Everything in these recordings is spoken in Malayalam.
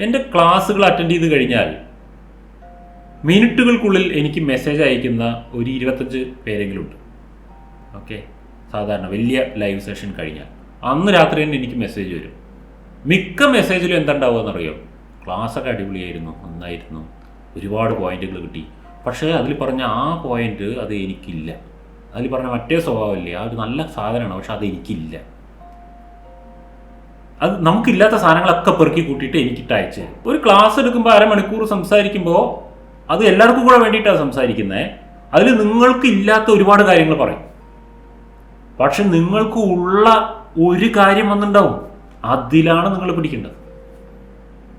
എന്റെ ക്ലാസ്സുകൾ അറ്റൻഡ് ചെയ്ത് കഴിഞ്ഞാൽ മിനിറ്റുകൾക്കുള്ളിൽ എനിക്ക് മെസ്സേജ് അയക്കുന്ന ഒരു ഇരുപത്തഞ്ച് പേരെങ്കിലും ഉണ്ട് ഓക്കെ സാധാരണ വലിയ ലൈവ് സെഷൻ കഴിഞ്ഞാൽ. അന്ന് രാത്രി തന്നെ എനിക്ക് മെസ്സേജ് വരും. മിക്ക മെസ്സേജിലും എന്തുണ്ടാവുമെന്നറിയോ ക്ലാസ്സൊക്കെ അടിപൊളിയായിരുന്നു നന്നായിരുന്നു. ഒരുപാട് പോയിന്റുകൾ കിട്ടി. പക്ഷേ അതിൽ പറഞ്ഞ ആ പോയിന്റ് അത് എനിക്കില്ല. അതിൽ പറഞ്ഞ മറ്റേ സ്വഭാവമല്ലേ ആ ഒരു നല്ല സാധനമാണ് പക്ഷെ അത് എനിക്കില്ല. അത് നമുക്കില്ലാത്ത സാധനങ്ങളൊക്കെ പെറുക്കി കൂട്ടിയിട്ട് എനിക്കിട്ട് അയച്ചു. ഒരു ക്ലാസ് എടുക്കുമ്പോൾ അരമണിക്കൂർ സംസാരിക്കുമ്പോൾ അത് എല്ലാവർക്കും കൂടെ വേണ്ടിയിട്ടാണ് സംസാരിക്കുന്നത് അതിൽ നിങ്ങൾക്ക് ഇല്ലാത്ത ഒരുപാട് കാര്യങ്ങൾ പറയും. പക്ഷെ നിങ്ങൾക്ക് ഉള്ള ഒരു കാര്യം വന്നിട്ടുണ്ടാവും. അതിലാണ് നിങ്ങൾ പിടിക്കേണ്ടത്.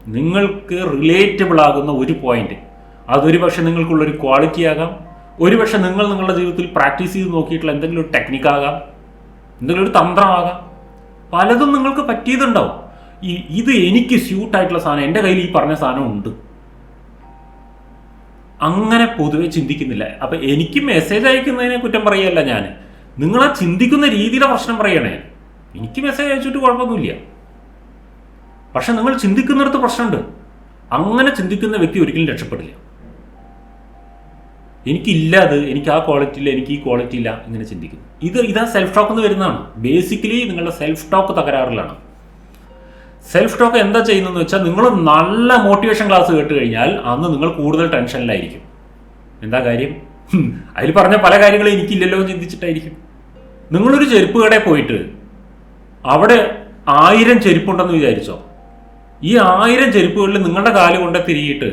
നിങ്ങൾക്ക് റിലേറ്റബിൾ ആകുന്ന ഒരു പോയിന്റ് അതൊരു പക്ഷെ നിങ്ങൾക്കുള്ളൊരു ക്വാളിറ്റി ആകാം. ഒരു പക്ഷെ നിങ്ങൾ നിങ്ങളുടെ ജീവിതത്തിൽ പ്രാക്ടീസ് ചെയ്ത് നോക്കിയിട്ടുള്ള എന്തെങ്കിലും ഒരു ടെക്നിക്കാകാം എന്തെങ്കിലും ഒരു തന്ത്രമാകാം. പലതും നിങ്ങൾക്ക് പറ്റിയതുണ്ടാവും. ഈ ഇത് എനിക്ക് സ്യൂട്ടായിട്ടുള്ള സാധനം എന്റെ കയ്യിൽ ഈ പറഞ്ഞ സാധനം ഉണ്ട്. അങ്ങനെ പൊതുവെ ചിന്തിക്കുന്നില്ല. അപ്പൊ എനിക്ക് മെസ്സേജ് അയക്കുന്നതിനെ കുറ്റം പറയല്ല ഞാൻ. നിങ്ങൾ ആ ചിന്തിക്കുന്ന രീതിയിലെ പ്രശ്നം പറയണേ. എനിക്ക് മെസ്സേജ് അയച്ചിട്ട് കുഴപ്പമൊന്നുമില്ല. പക്ഷെ നിങ്ങൾ ചിന്തിക്കുന്നിടത്ത് പ്രശ്നമുണ്ട്. അങ്ങനെ ചിന്തിക്കുന്ന വ്യക്തി ഒരിക്കലും രക്ഷപ്പെടില്ല. എനിക്കില്ല അത് എനിക്ക് ആ ക്വാളിറ്റി ഇല്ല എനിക്ക് ഈ ക്വാളിറ്റി ഇല്ല ഇങ്ങനെ ചിന്തിക്കും ഇത് ഇതാ സെൽഫ് ടോക്ക് എന്ന് വരുന്നതാണ്. ബേസിക്കലി നിങ്ങളുടെ സെൽഫ് ടോക്ക് തകരാറിലാണ്. സെൽഫ് ടോക്ക് എന്താ ചെയ്യുന്നതെന്ന് വെച്ചാൽ നിങ്ങൾ നല്ല മോട്ടിവേഷൻ ക്ലാസ് കേട്ട് കഴിഞ്ഞാൽ അന്ന് നിങ്ങൾ കൂടുതൽ ടെൻഷനിലായിരിക്കും. എന്താ കാര്യം? അതിൽ പറഞ്ഞ പല കാര്യങ്ങളും എനിക്കില്ലല്ലോ എന്ന് ചിന്തിച്ചിട്ടായിരിക്കും. നിങ്ങളൊരു ചെരുപ്പ് കടയിൽ പോയിട്ട് അവിടെ ആയിരം ചെരുപ്പുണ്ടെന്ന് വിചാരിച്ചോ? ഈ ആയിരം ചെരുപ്പുകളിൽ നിങ്ങളുടെ കാൽ കൊണ്ട് തിരിയിട്ട്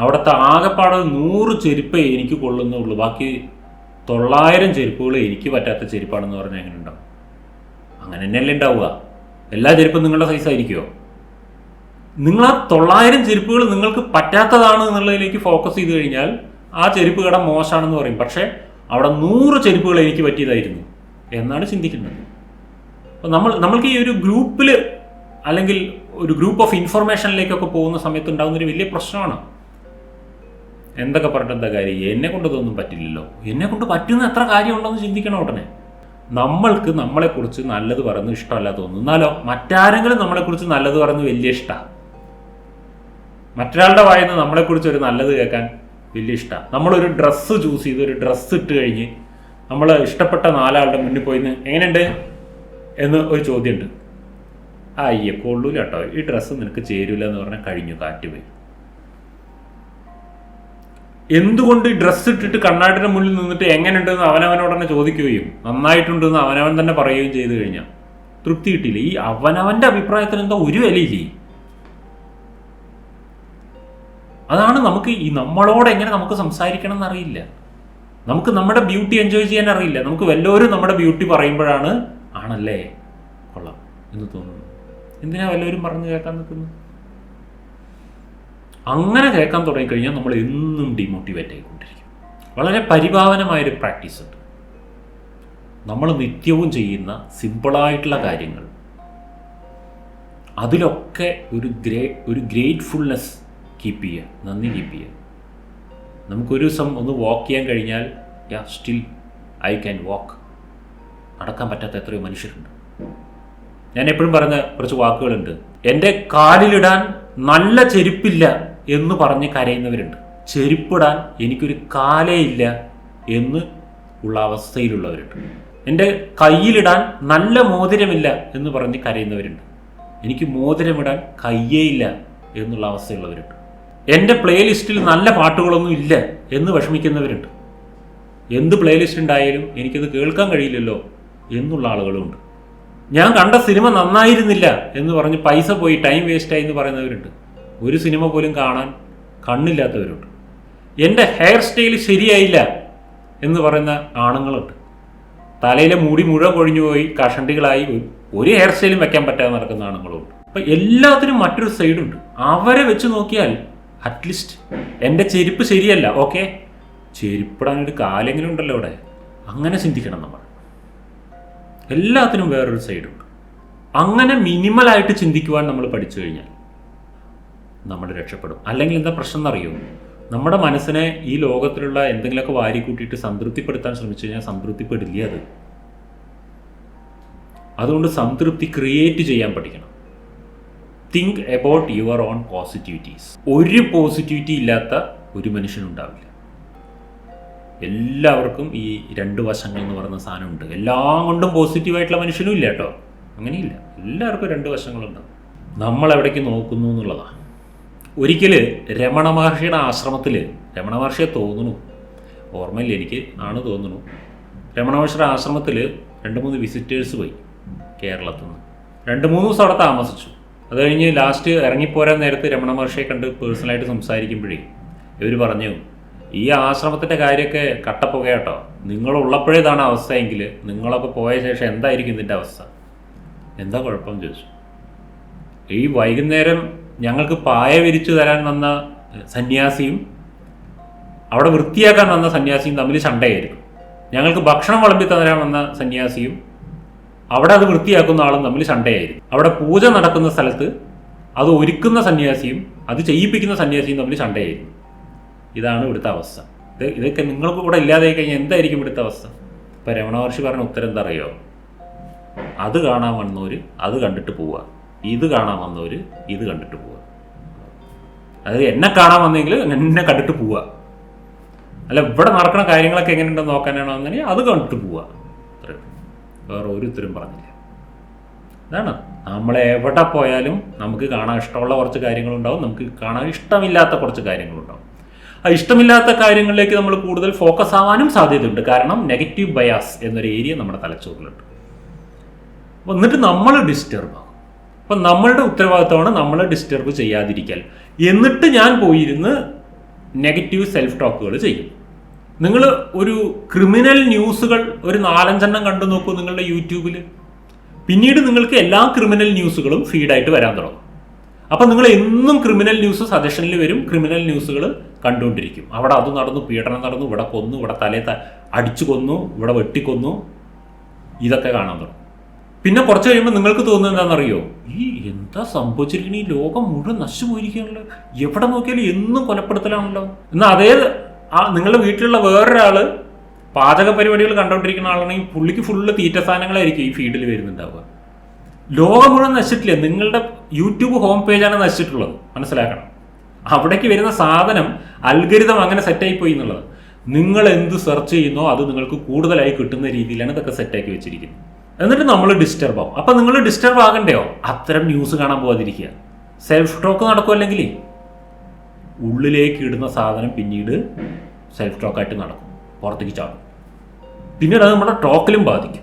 അവിടുത്തെ ആകെപ്പാടെ നൂറ് ചെരുപ്പേ എനിക്ക് കൊള്ളുന്നുള്ളൂ. ബാക്കി തൊള്ളായിരം ചെരുപ്പുകൾ എനിക്ക് പറ്റാത്ത ചെരുപ്പാണെന്ന് പറഞ്ഞാൽ എങ്ങനെ ഉണ്ടാവും അങ്ങനെ തന്നെയല്ലേ ഉണ്ടാവുക. എല്ലാ ചെരുപ്പും നിങ്ങളുടെ സൈസ് ആയിരിക്കുമോ നിങ്ങൾ ആ തൊള്ളായിരം ചെരുപ്പുകൾ നിങ്ങൾക്ക് പറ്റാത്തതാണ് എന്നുള്ളതിലേക്ക് ഫോക്കസ് ചെയ്ത് കഴിഞ്ഞാൽ ആ ചെരുപ്പ് കട മോശമാണെന്ന് പറയും. പക്ഷേ അവിടെ നൂറ് ചെരുപ്പുകൾ എനിക്ക് പറ്റിയതായിരുന്നു എന്നാണ് ചിന്തിക്കുന്നത്. അപ്പോൾ നമ്മൾ നമ്മൾക്ക് ഈ ഒരു ഗ്രൂപ്പിൽ അല്ലെങ്കിൽ ഒരു ഗ്രൂപ്പ് ഓഫ് ഇൻഫർമേഷനിലേക്കൊക്കെ പോകുന്ന സമയത്ത് ഉണ്ടാകുന്ന ഒരു വലിയ പ്രശ്നമാണ്. എന്തൊക്കെ പറഞ്ഞിട്ട് എന്താ കാര്യം? എന്നെ കൊണ്ട് ഇതൊന്നും പറ്റില്ലല്ലോ. എന്നെ കൊണ്ട് പറ്റുന്ന എത്ര കാര്യമുണ്ടെന്ന് ചിന്തിക്കണം ഉടനെ. നമ്മൾക്ക് നമ്മളെക്കുറിച്ച് നല്ലത് പറയുന്നത് ഇഷ്ടമല്ല തോന്നുന്നു. എന്നാലോ മറ്റാരെങ്കിലും നമ്മളെക്കുറിച്ച് നല്ലത് പറയുന്നത് വലിയ ഇഷ്ടമാണ് മറ്റൊരാളുടെ വായന്ന് നമ്മളെക്കുറിച്ച് ഒരു നല്ലത് കേൾക്കാൻ വലിയ ഇഷ്ടമാണ് നമ്മളൊരു ഡ്രസ്സ് ചൂസ് ചെയ്ത് ഒരു ഡ്രസ്സ് ഇട്ട് കഴിഞ്ഞ് നമ്മൾ ഇഷ്ടപ്പെട്ട നാലാളുടെ മുന്നിൽ പോയി നിന്ന് എങ്ങനെയുണ്ട്? എന്ന് ഒരു ചോദ്യമുണ്ട്. ആ അയ്യ കൊള്ളൂല കേട്ടോ. ഈ ഡ്രസ്സ് നിനക്ക് ചേരൂല എന്ന് പറഞ്ഞാൽ കഴിഞ്ഞു കാറ്റ് പോയി എന്തുകൊണ്ട് ഡ്രസ്സ് ഇട്ടിട്ട് കണ്ണാടിന്റെ മുന്നിൽ നിന്നിട്ട് എങ്ങനെയുണ്ടെന്ന് അവനവനോട് തന്നെ ചോദിക്കുകയും നന്നായിട്ടുണ്ടെന്ന് അവനവൻ തന്നെ പറയുകയും ചെയ്തു കഴിഞ്ഞാൽ തൃപ്തി കിട്ടിയില്ല. ഈ അവനവന്റെ അഭിപ്രായത്തിന് എന്താ ഒരു വിലയില്ലേ? അതാണ് നമുക്ക് ഈ നമ്മളോട് എങ്ങനെ നമുക്ക് സംസാരിക്കണം എന്നറിയില്ല. നമുക്ക് നമ്മുടെ ബ്യൂട്ടി എൻജോയ് ചെയ്യാൻ അറിയില്ല. നമുക്ക് വല്ലവരും നമ്മുടെ ബ്യൂട്ടി പറയുമ്പോഴാണ് ആണല്ലേ? കൊള്ളാം എന്ന് തോന്നുന്നു. എന്തിനാ വല്ലവരും പറഞ്ഞു കേൾക്കാൻ നിൽക്കുന്നു അങ്ങനെ കേൾക്കാൻ തുടങ്ങിക്കഴിഞ്ഞാൽ നമ്മൾ എന്നും ഡിമോട്ടിവേറ്റ് ആയിക്കൊണ്ടിരിക്കും. വളരെ പരിഭാവനമായൊരു പ്രാക്ടീസ് ഉണ്ട്. നമ്മൾ നിത്യവും ചെയ്യുന്ന സിമ്പിളായിട്ടുള്ള കാര്യങ്ങൾ. അതിലൊക്കെ ഒരു ഗ്രേ ഒരു ഗ്രേറ്റ്ഫുൾനെസ് കീപ്പ് ചെയ്യുക നന്ദി കീപ്പ് ചെയ്യുക. നമുക്കൊരു ദിവസം ഒന്ന് വാക്ക് ചെയ്യാൻ കഴിഞ്ഞാൽ yeah still I can walk നടക്കാൻ പറ്റാത്ത എത്രയോ മനുഷ്യരുണ്ട്. ഞാൻ എപ്പോഴും പറയുന്ന കുറച്ച് വാക്കുകളുണ്ട്. എന്റെ കാലിലിടാൻ നല്ല ചെരുപ്പില്ല. എന്ന് പറഞ്ഞ് കരയുന്നവരുണ്ട്. ചെരുപ്പിടാൻ എനിക്കൊരു കാലേ ഇല്ല എന്ന് ഉള്ള അവസ്ഥയിലുള്ളവരുണ്ട്. എന്റെ കയ്യിലിടാൻ നല്ല മോതിരമില്ല എന്ന് പറഞ്ഞ് കരയുന്നവരുണ്ട്. എനിക്ക് മോതിരമിടാൻ കയ്യേ ഇല്ല എന്നുള്ള അവസ്ഥയുള്ളവരുണ്ട് എന്റെ പ്ലേലിസ്റ്റിൽ നല്ല പാട്ടുകളൊന്നും ഇല്ല എന്ന് വിഷമിക്കുന്നവരുണ്ട്. എന്ത് പ്ലേലിസ്റ്റ് ഉണ്ടായാലും എനിക്കത് കേൾക്കാൻ കഴിയില്ലല്ലോ എന്നുള്ള ആളുകളുമുണ്ട് ഞാൻ കണ്ട സിനിമ നന്നായിരുന്നില്ല എന്ന് പറഞ്ഞ് പൈസ പോയി ടൈം വേസ്റ്റായി എന്ന് പറയുന്നവരുണ്ട്. ഒരു സിനിമ പോലും കാണാൻ കണ്ണില്ലാത്തവരുണ്ട്. എന്റെ ഹെയർ സ്റ്റൈൽ ശരിയായില്ല എന്ന് പറയുന്ന ആണുങ്ങളുണ്ട്. തലയിലെ മുടി മുഴുവൻ കൊഴിഞ്ഞു പോയി കഷണ്ടികളായി ഒരു- ഹെയർ സ്റ്റൈലും വെക്കാൻ പറ്റാതെ നടക്കുന്ന ആണുങ്ങളുണ്ട്. അപ്പം എല്ലാത്തിനും മറ്റൊരു സൈഡുണ്ട് അവരെ വെച്ച് നോക്കിയാൽ അറ്റ്ലീസ്റ്റ് എന്റെ ചെരുപ്പ് ശരിയല്ല ഓക്കെ ചെരുപ്പിടാൻ ഒരു കാലെങ്കിലും ഉണ്ടല്ലോ അവിടെ. അങ്ങനെ ചിന്തിക്കണം നമ്മൾ. എല്ലാത്തിനും വേറൊരു സൈഡുണ്ട് അങ്ങനെ മിനിമലായിട്ട് ചിന്തിക്കുവാൻ നമ്മൾ പഠിച്ചു കഴിഞ്ഞാൽ നമ്മൾ രക്ഷപ്പെടും. അല്ലെങ്കിൽ എന്താ പ്രശ്നം എന്നറിയോ? നമ്മുടെ മനസ്സിനെ ഈ ലോകത്തിലുള്ള എന്തെങ്കിലുമൊക്കെ വാരി കൂട്ടിയിട്ട് സംതൃപ്തിപ്പെടുത്താൻ ശ്രമിച്ചു കഴിഞ്ഞാൽ സംതൃപ്തിപ്പെടില്ല അത്. അതുകൊണ്ട് സംതൃപ്തി ക്രിയേറ്റ് ചെയ്യാൻ പഠിക്കണം. Think about your own positivities ഒരു പോസിറ്റിവിറ്റി ഇല്ലാത്ത ഒരു മനുഷ്യനുണ്ടാവില്ല എല്ലാവർക്കും ഈ രണ്ട് വശങ്ങൾ എന്ന് പറയുന്ന സാധനമുണ്ട് എല്ലാം കൊണ്ടും പോസിറ്റീവായിട്ടുള്ള മനുഷ്യനും ഇല്ല കേട്ടോ. അങ്ങനെയില്ല. എല്ലാവർക്കും രണ്ട് വശങ്ങളുണ്ട്. നമ്മൾ എവിടേക്ക് നോക്കുന്നു എന്നുള്ളതാണ് ഒരിക്കൽ രമണ മഹർഷിയുടെ ആശ്രമത്തിൽ രമണ മഹർഷിയെ തോന്നുന്നു. ഓർമ്മയില്ല എനിക്ക് ആണ് തോന്നുന്നു. രമണ മഹർഷിയുടെ ആശ്രമത്തിൽ രണ്ട് മൂന്ന് വിസിറ്റേഴ്സ് പോയി കേരളത്തിൽ നിന്ന് രണ്ട് മൂന്ന് ദിവസം അവിടെ താമസിച്ചു. അത് കഴിഞ്ഞ് ലാസ്റ്റ് ഇറങ്ങിപ്പോരാൻ നേരത്ത് രമണ മഹർഷിയെ കണ്ട് പേഴ്സണലായിട്ട് സംസാരിക്കുമ്പോഴേ ഇവർ പറഞ്ഞു ഈ ആശ്രമത്തിന്റെ കാര്യമൊക്കെ കട്ടപ്പുക കേട്ടോ. നിങ്ങളുള്ളപ്പോഴേ ഇതാണ് അവസ്ഥയെങ്കിൽ നിങ്ങളൊക്കെ പോയ ശേഷം എന്തായിരിക്കും ഇതിന്റെ അവസ്ഥ? എന്താ കുഴപ്പം? ചോദിച്ചു. ഈ വൈകുന്നേരം ഞങ്ങൾക്ക് പായ വിരിച്ചു തരാൻ വന്ന സന്യാസിയും അവിടെ വൃത്തിയാക്കാൻ വന്ന സന്യാസിയും തമ്മിൽ ചണ്ടയായിരുന്നു ഞങ്ങൾക്ക് ഭക്ഷണം വിളമ്പി തരാൻ വന്ന സന്യാസിയും അവിടെ അത് വൃത്തിയാക്കുന്ന ആളും തമ്മിൽ ചണ്ടയായിരുന്നു അവിടെ പൂജ നടക്കുന്ന സ്ഥലത്ത് അത് ഒരുക്കുന്ന സന്യാസിയും അത് ചെയ്യിപ്പിക്കുന്ന സന്യാസിയും തമ്മിൽ ചണ്ടയായിരുന്നു ഇതാണ് ഇവിടുത്തെ അവസ്ഥ. ഇത് ഇതൊക്കെ നിങ്ങൾക്ക് ഇവിടെ ഇല്ലാതെ കഴിഞ്ഞാൽ എന്തായിരിക്കും ഇവിടുത്തെ അവസ്ഥ? ഇപ്പം രമണ മഹർഷി പറഞ്ഞ ഉത്തരം എന്താ അറിയോ? അത് കാണാൻ വന്നവർ അത് കണ്ടിട്ട് പോവുക. ഇത് കാണാൻ വന്നവർ ഇത് കണ്ടിട്ട് പോവുക. അതായത് എന്നെ കാണാൻ വന്നെങ്കിൽ എന്നെ കണ്ടിട്ട് പോവുക. അല്ല ഇവിടെ നടക്കുന്ന കാര്യങ്ങളൊക്കെ എങ്ങനെയുണ്ടെന്ന് നോക്കാനാണോ അങ്ങനെ അത് കണ്ടിട്ട് പോവുക. വേറെ ഒരു ഉത്തരം പറഞ്ഞില്ല. അതാണ് നമ്മൾ എവിടെ പോയാലും നമുക്ക് കാണാൻ ഇഷ്ടമുള്ള കുറച്ച് കാര്യങ്ങളുണ്ടാവും. നമുക്ക് കാണാൻ ഇഷ്ടമില്ലാത്ത കുറച്ച് കാര്യങ്ങളുണ്ടാവും. ആ ഇഷ്ടമില്ലാത്ത കാര്യങ്ങളിലേക്ക് നമ്മൾ കൂടുതൽ ഫോക്കസ് ആവാനും സാധ്യതയുണ്ട്. കാരണം നെഗറ്റീവ് ബയാസ് എന്നൊരു ഏരിയ നമ്മുടെ തലച്ചോറിലുണ്ട്. എന്നിട്ട് നമ്മൾ ഡിസ്റ്റർബ് അപ്പം നമ്മളുടെ ഉത്തരവാദിത്തമാണ് നമ്മളെ ഡിസ്റ്റർബ് ചെയ്യാതിരിക്കൽ. എന്നിട്ട് ഞാൻ പോയിരുന്ന് നെഗറ്റീവ് സെൽഫ് ടോക്കുകൾ ചെയ്യും. നിങ്ങൾ ഒരു ക്രിമിനൽ ന്യൂസുകൾ ഒരു നാലഞ്ചെണ്ണം കണ്ടു നോക്കൂ നിങ്ങളുടെ യൂട്യൂബിൽ പിന്നീട് നിങ്ങൾക്ക് എല്ലാ ക്രിമിനൽ ന്യൂസുകളും ഫീഡായിട്ട് വരാൻ തുടങ്ങും. അപ്പം നിങ്ങൾ എന്നും ക്രിമിനൽ ന്യൂസ് സജഷനിൽ വരും ക്രിമിനൽ ന്യൂസുകൾ കണ്ടുകൊണ്ടിരിക്കും. അവിടെ അത് നടന്നു പീഡനം നടന്നു ഇവിടെ കൊന്നു ഇവിടെ തലേ അടിച്ചു കൊന്നു ഇവിടെ വെട്ടിക്കൊന്നു. ഇതൊക്കെ കാണാൻ തുടങ്ങും. പിന്നെ കുറച്ച് കഴിയുമ്പോൾ നിങ്ങൾക്ക് തോന്നുന്നത് എന്താണെന്നറിയോ? ഈ എന്താ സംഭവിച്ചിരിക്കണ? ഈ ലോകം മുഴുവൻ നശിച്ചു പോയിരിക്കുകയാണല്ലോ എവിടെ നോക്കിയാലും എന്നും കൊലപ്പെടുത്തലാണല്ലോ. എന്നാൽ അതേ ആ നിങ്ങളുടെ വീട്ടിലുള്ള വേറൊരാൾ പാചക പരിപാടികൾ കണ്ടുകൊണ്ടിരിക്കുന്ന ആളാണെങ്കിൽ പുള്ളിക്ക് ഫുള്ള് തീറ്റ സാധനങ്ങളായിരിക്കും ഈ ഫീൽഡിൽ വരുന്നുണ്ടാവുക. ലോകം മുഴുവൻ നശിച്ചിട്ടില്ല? നിങ്ങളുടെ യൂട്യൂബ് ഹോം പേജാണ് നശിച്ചിട്ടുള്ളത്. മനസ്സിലാക്കണം. അവിടേക്ക് വരുന്ന സാധനം അൽഗരിതം അങ്ങനെ സെറ്റായി പോയി എന്നുള്ളത്. നിങ്ങൾ എന്ത് സെർച്ച് ചെയ്യുന്നോ അത് നിങ്ങൾക്ക് കൂടുതലായി കിട്ടുന്ന രീതിയിലാണ് ഇതൊക്കെ സെറ്റാക്കി വെച്ചിരിക്കുന്നത്. എന്നിട്ട് നമ്മൾ ഡിസ്റ്റർബ് ആവും. അപ്പം നിങ്ങൾ ഡിസ്റ്റർബ് ആകണ്ടയോ? അത്തരം ന്യൂസ് കാണാൻ പോകാതിരിക്കുക സെൽഫ് സ്ട്രോക്ക് ടോക്ക് നടക്കുമല്ലെങ്കിൽ ഉള്ളിലേക്ക് ഇടുന്ന സാധനം പിന്നീട് സെൽഫ് ടോക്കായിട്ട് നടക്കും. പുറത്തേക്ക് ചാടും. പിന്നീട് അത് നമ്മുടെ ടോക്കിലും ബാധിക്കും.